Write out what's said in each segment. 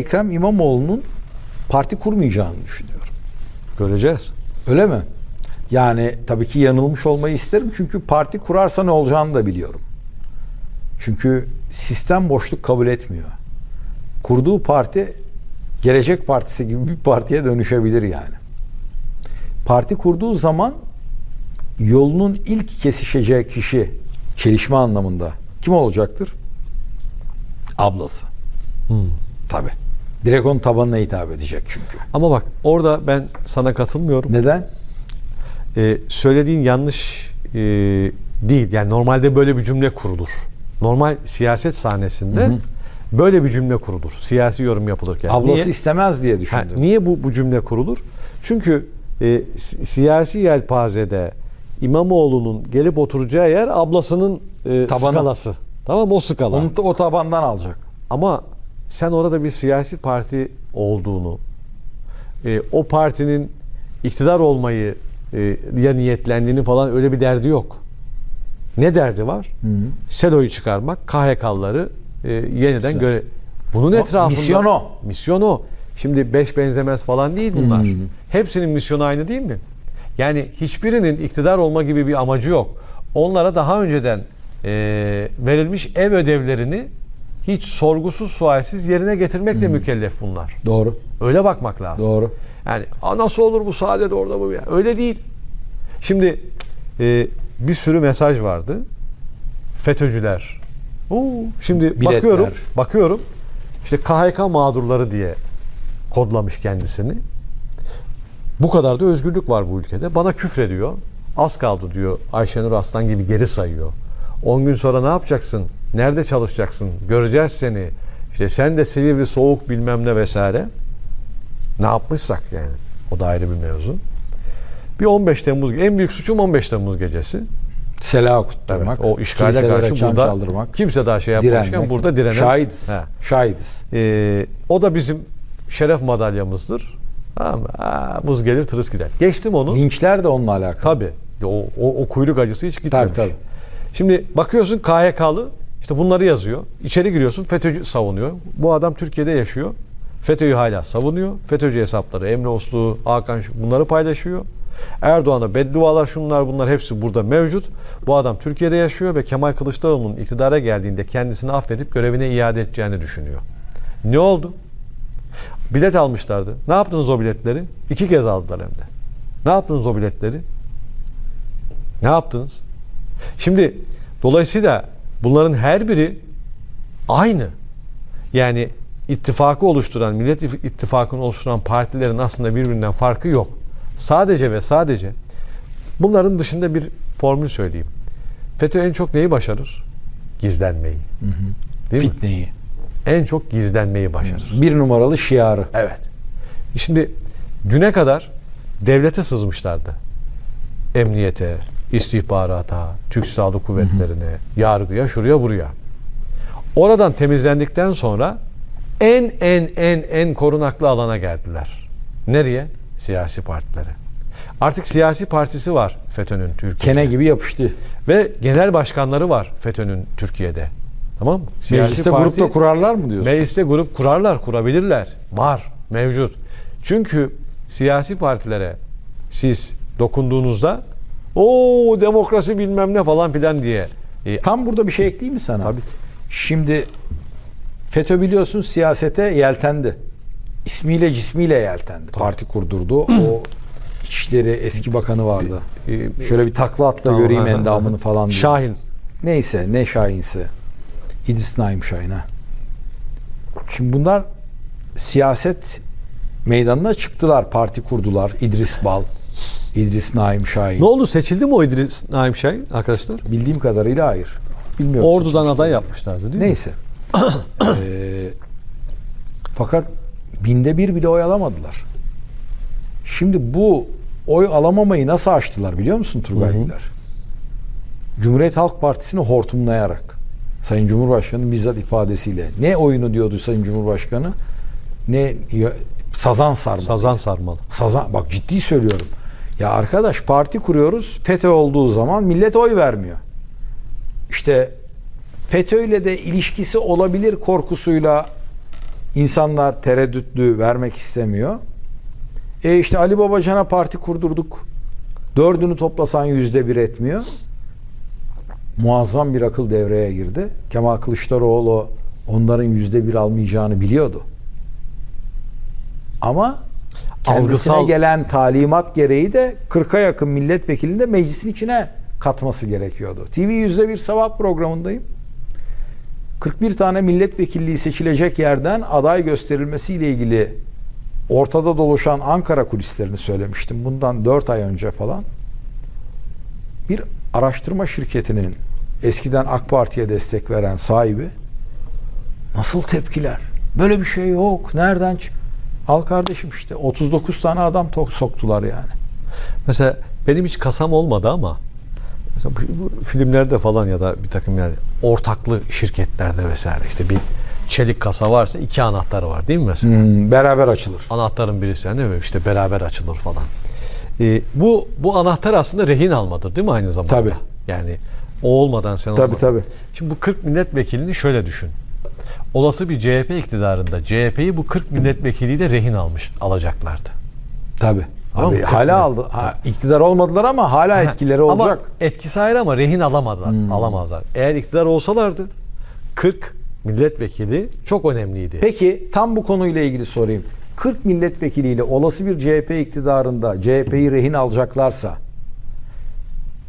Ekrem İmamoğlu'nun parti kurmayacağını düşünüyorum. Göreceğiz. Öyle mi? Yani tabii ki yanılmış olmayı isterim çünkü parti kurarsa ne olacağını da biliyorum. Çünkü sistem boşluk kabul etmiyor. Kurduğu parti Gelecek Partisi gibi bir partiye dönüşebilir yani. Parti kurduğu zaman yolunun ilk kesişeceği kişi çelişme anlamında kim olacaktır? Ablası. Tabii. Direkt onun tabanına hitap edecek çünkü. Ama bak orada ben sana katılmıyorum. Neden? Ee, söylediğin yanlış e, değil. Yani normalde böyle bir cümle kurulur. Normal siyaset sahnesinde böyle bir cümle kurulur. Siyasi yorum yapılırken. Ablası Niye? istemez diye Ha, düşündüm. niye bu bu cümle kurulur? Çünkü e, si- siyasi yelpazede İmamoğlu'nun gelip oturacağı yer ablasının e, Tabanı. skalası. Tamam o skala. Onu da o tabandan alacak. Ama sen orada bir siyasi parti olduğunu, e, o partinin iktidar olmayı e, ya niyetlendiğini falan öyle bir derdi yok. Ne derdi var? SEDO'yu çıkarmak, KHK'ları e, yeniden göre. Bunun O, etrafında misyon o. Misyon o. Şimdi beş benzemez falan değil bunlar. Hepsinin misyonu aynı değil mi? Yani hiçbirinin iktidar olma gibi bir amacı yok. Onlara daha önceden e, verilmiş ev ödevlerini hiç sorgusuz sualsiz yerine getirmekle mükellef bunlar. Doğru. Öyle bakmak lazım. Doğru. Yani "Aa, nasıl olur bu saadet orada bu ya? Öyle değil. Şimdi e, bir sürü mesaj vardı. FETÖ'cüler. Oo, şimdi Biletler. bakıyorum, bakıyorum. İşte KHK mağdurları diye kodlamış kendisini. Bu kadar da özgürlük var bu ülkede. Bana küfrediyor. Az kaldı diyor. Ayşenur Aslan gibi geri sayıyor. 10 gün sonra ne yapacaksın? Nerede çalışacaksın? Göreceğiz seni. İşte sen de Silivri soğuk bilmem ne vesaire. Ne yapmışsak yani. O da ayrı bir mevzu. Bir 15 Temmuz, en büyük suçum 15 Temmuz gecesi. Sela kutlamak. Evet, o işgale karşı burada çaldırmak. kimse daha şey yapmamışken direnmek. burada direnen. Şahidiz. He. Şahidiz. Ee, o da bizim şeref madalyamızdır. Tamam? Aa, buz gelir tırıs gider. Geçtim onu. Linçler de onunla alakalı. Tabii. O, o, o kuyruk acısı hiç gitmemiş. Tabii, tabii. Şimdi bakıyorsun KHK'lı işte bunları yazıyor. İçeri giriyorsun FETÖ'cü savunuyor. Bu adam Türkiye'de yaşıyor. FETÖ'yü hala savunuyor. FETÖ'cü hesapları Emre Oslu, Hakan bunları paylaşıyor. Erdoğan'a beddualar şunlar bunlar hepsi burada mevcut. Bu adam Türkiye'de yaşıyor ve Kemal Kılıçdaroğlu'nun iktidara geldiğinde kendisini affedip görevine iade edeceğini düşünüyor. Ne oldu? Bilet almışlardı. Ne yaptınız o biletleri? İki kez aldılar hem de. Ne yaptınız o biletleri? Ne yaptınız? Şimdi dolayısıyla bunların her biri aynı. Yani ittifakı oluşturan, Millet İttif- İttifakı'nı oluşturan partilerin aslında birbirinden farkı yok. Sadece ve sadece bunların dışında bir formül söyleyeyim. FETÖ en çok neyi başarır? Gizlenmeyi. Değil mi? Fitneyi. En çok gizlenmeyi başarır. Bir numaralı şiarı. Evet. Şimdi düne kadar devlete sızmışlardı. Emniyete, istihbarata, Türk Silahlı Kuvvetleri'ne, yargıya, şuraya buraya. Oradan temizlendikten sonra en en en en korunaklı alana geldiler. Nereye? Siyasi partilere. Artık siyasi partisi var FETÖ'nün Türkiye'de. Kene gibi yapıştı. Ve genel başkanları var FETÖ'nün Türkiye'de. Tamam mı? Mecliste grup da kurarlar mı diyorsun? Mecliste grup kurarlar, kurabilirler. Var, mevcut. Çünkü siyasi partilere siz dokunduğunuzda o demokrasi bilmem ne falan filan diye e, Tam burada bir şey ekleyeyim mi sana? Tabii ki. Şimdi FETÖ biliyorsun siyasete yeltendi. İsmiyle cismiyle yeltendi. Parti kurdurdu. O İçişleri eski bakanı vardı. e, Şöyle bir takla at da Tamam, göreyim ha, endamını ha. falan diye. Şahin. Neyse ne Şahinse. İdris Naim Şahin ha. Şimdi bunlar siyaset meydanına çıktılar. Parti kurdular. İdris Bal, İdris Naim Şahin. Ne oldu seçildi mi o İdris Naim Şahin arkadaşlar? Bildiğim kadarıyla hayır. Bilmiyorum. Ordu'dan aday yapmışlardı değil mi? Neyse. Ee, fakat binde bir bile oy alamadılar. Şimdi bu oy alamamayı nasıl aştılar biliyor musun Turgay Güler? Cumhuriyet Halk Partisi'ni hortumlayarak. Sayın Cumhurbaşkanı'nın bizzat ifadesiyle. Ne oyunu diyordu Sayın Cumhurbaşkanı? Ne sazan sarma. Sazan sarmalı. Sazan bak ciddi söylüyorum. Ya arkadaş parti kuruyoruz. FETÖ olduğu zaman millet oy vermiyor. İşte FETÖ ile de ilişkisi olabilir korkusuyla İnsanlar tereddütlü vermek istemiyor. E işte Ali Babacan'a parti kurdurduk. Dördünü toplasan yüzde bir etmiyor. Muazzam bir akıl devreye girdi. Kemal Kılıçdaroğlu onların yüzde bir almayacağını biliyordu. Ama kendisine Algısal- gelen talimat gereği de 40'a yakın milletvekilini de meclisin içine katması gerekiyordu. TV yüzde bir sabah programındayım. 41 tane milletvekilliği seçilecek yerden aday gösterilmesiyle ilgili ortada dolaşan Ankara kulislerini söylemiştim. Bundan 4 ay önce falan. Bir araştırma şirketinin eskiden AK Parti'ye destek veren sahibi nasıl tepkiler? Böyle bir şey yok. Nereden çık? Al kardeşim işte 39 tane adam to- soktular yani. Mesela benim hiç kasam olmadı ama mesela bu, filmlerde falan ya da bir takım yani ortaklı şirketlerde vesaire işte bir çelik kasa varsa iki anahtarı var değil mi mesela? Hmm, beraber açılır. Anahtarın birisi yani değil mi? işte beraber açılır falan. Ee, bu bu anahtar aslında rehin almadır değil mi aynı zamanda? Tabii. Yani o olmadan sen Tabii olmadın. tabii. Şimdi bu 40 milletvekilini şöyle düşün. Olası bir CHP iktidarında CHP'yi bu 40 milletvekiliyle rehin almış alacaklardı. Tabii. Tamam Abi, mı? hala aldı. Ha, iktidar olmadılar ama hala etkileri Ama olacak. etkisi ayrı ama rehin alamadılar. Alamazlar. Eğer iktidar olsalardı 40 milletvekili çok önemliydi. Peki tam bu konuyla ilgili sorayım. 40 milletvekiliyle olası bir CHP iktidarında CHP'yi rehin alacaklarsa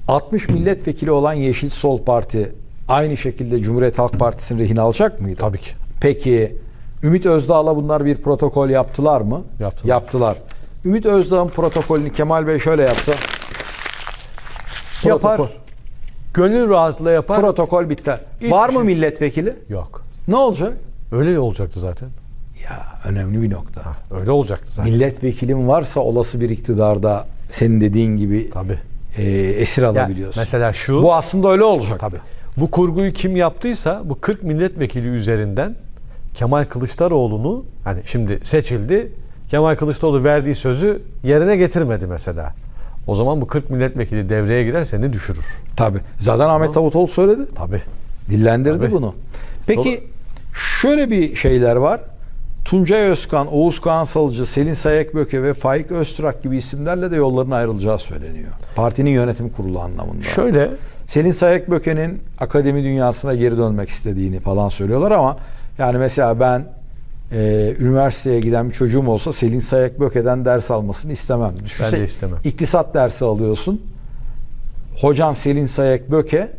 60 milletvekili olan Yeşil Sol Parti aynı şekilde Cumhuriyet Halk Partisi'ni rehin alacak mıydı? Tabii ki. Peki Ümit Özdağ'la bunlar bir protokol yaptılar mı? Yaptılar. Yaptılar. Ümit Özdağ'ın protokolünü Kemal Bey şöyle yapsa Yapar. protokol, Gönül rahatlığı yapar. protokol bitti. İlk Var mı şey- milletvekili? Yok. Ne olacak? Öyle olacaktı zaten. Ya önemli bir nokta. Öyle olacaktı zaten. Milletvekilin varsa olası bir iktidarda senin dediğin gibi Tabii. e, esir Ya alabiliyorsun. mesela şu Bu aslında öyle olacak. Tabii. Bu kurguyu kim yaptıysa bu 40 milletvekili üzerinden Kemal Kılıçdaroğlu'nu hani şimdi seçildi. Kemal Kılıçdaroğlu verdiği sözü yerine getirmedi mesela. O zaman bu 40 milletvekili devreye girer seni düşürür. Tabii. Zaten Ahmet Davutoğlu söyledi. Tabii. Dillendirdi Tabii. bunu. Peki şöyle bir şeyler var. Tuncay Özkan, Oğuz Kağan Salıcı, Selin Sayekböke ve Faik Öztürk gibi isimlerle de yolların ayrılacağı söyleniyor. Partinin yönetim kurulu anlamında. Şöyle Selin Sayekböke'nin akademi dünyasına geri dönmek istediğini falan söylüyorlar ama yani mesela ben e, üniversiteye giden bir çocuğum olsa Selin Sayekböke'den ders almasını istemem. Ben de istemem. İktisat dersi alıyorsun. Hocan Selin Sayekböke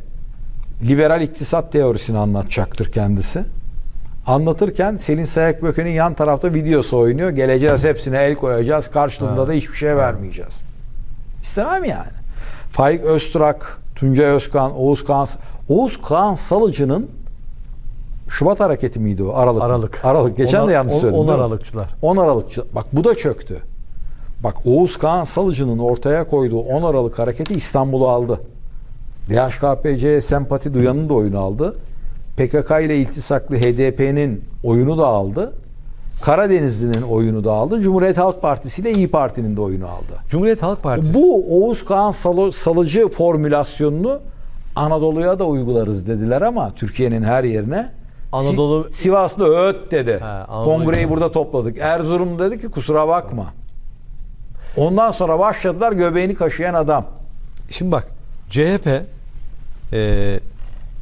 liberal iktisat teorisini anlatacaktır kendisi. Anlatırken Selin Sayekböke'nin yan tarafta videosu oynuyor. Geleceğiz hepsine el koyacağız. Karşılığında da hiçbir şey vermeyeceğiz. İstemem yani. Faik Öztürk, Tuncay Özkan, Oğuz Kağan, Oğuz Kağan Salıcı'nın Şubat hareketi miydi o? Aralık. Aralık. Aralık. Geçen On- de yanlış söyledim. on değil mi? Aralıkçılar. 10 Aralıkçı. Bak bu da çöktü. Bak Oğuz Kağan Salıcı'nın ortaya koyduğu 10 Aralık hareketi İstanbul'u aldı. DHKPC'ye sempati duyanın da oyunu aldı. PKK ile iltisaklı HDP'nin oyunu da aldı. Karadenizli'nin oyunu da aldı. Cumhuriyet Halk Partisi ile İyi Parti'nin de oyunu aldı. Cumhuriyet Halk Partisi Bu Oğuz Kağan Salı- Salıcı formülasyonunu Anadolu'ya da uygularız dediler ama Türkiye'nin her yerine Anadolu- Si- Sivaslı öt dedi. Anadolu- Kongreyi burada topladık. Erzurum dedi ki kusura bakma. Ondan sonra başladılar göbeğini kaşıyan adam. Şimdi bak CHP e,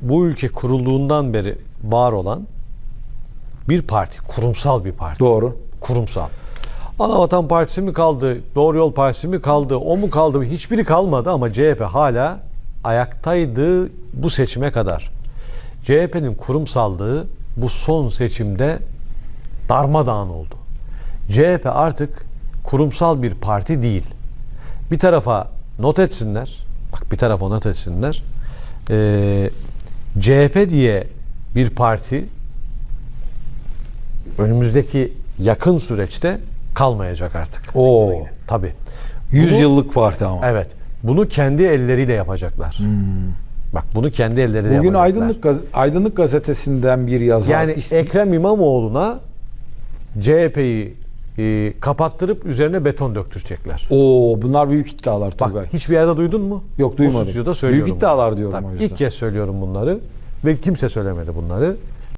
bu ülke kurulduğundan beri var olan bir parti, kurumsal bir parti. Doğru. Kurumsal. Anavatan Partisi mi kaldı, Doğru Yol Partisi mi kaldı, o mu kaldı? Hiçbiri kalmadı ama CHP hala ayaktaydı bu seçime kadar. CHP'nin kurumsallığı bu son seçimde darmadağın oldu. CHP artık kurumsal bir parti değil. Bir tarafa not etsinler, bak bir tarafa not etsinler. Ee, CHP diye bir parti önümüzdeki yakın süreçte kalmayacak artık. Oo. Tabii. 100 Bunu- yıllık parti ama. Evet. Bunu kendi elleriyle yapacaklar. Bak bunu kendi elleriyle Bugün yapacaklar. Aydınlık Gaz- Aydınlık gazetesinden bir yazar. yani ismi- Ekrem İmamoğlu'na CHP'yi e, kapattırıp üzerine beton döktürecekler. Oo bunlar büyük iddialar Turgay. Bak hiçbir yerde duydun mu? Yok, duymadım. Bu stüdyoda söylüyorum. Büyük iddialar diyorum o yüzden. İlk kez söylüyorum bunları ve kimse söylemedi bunları.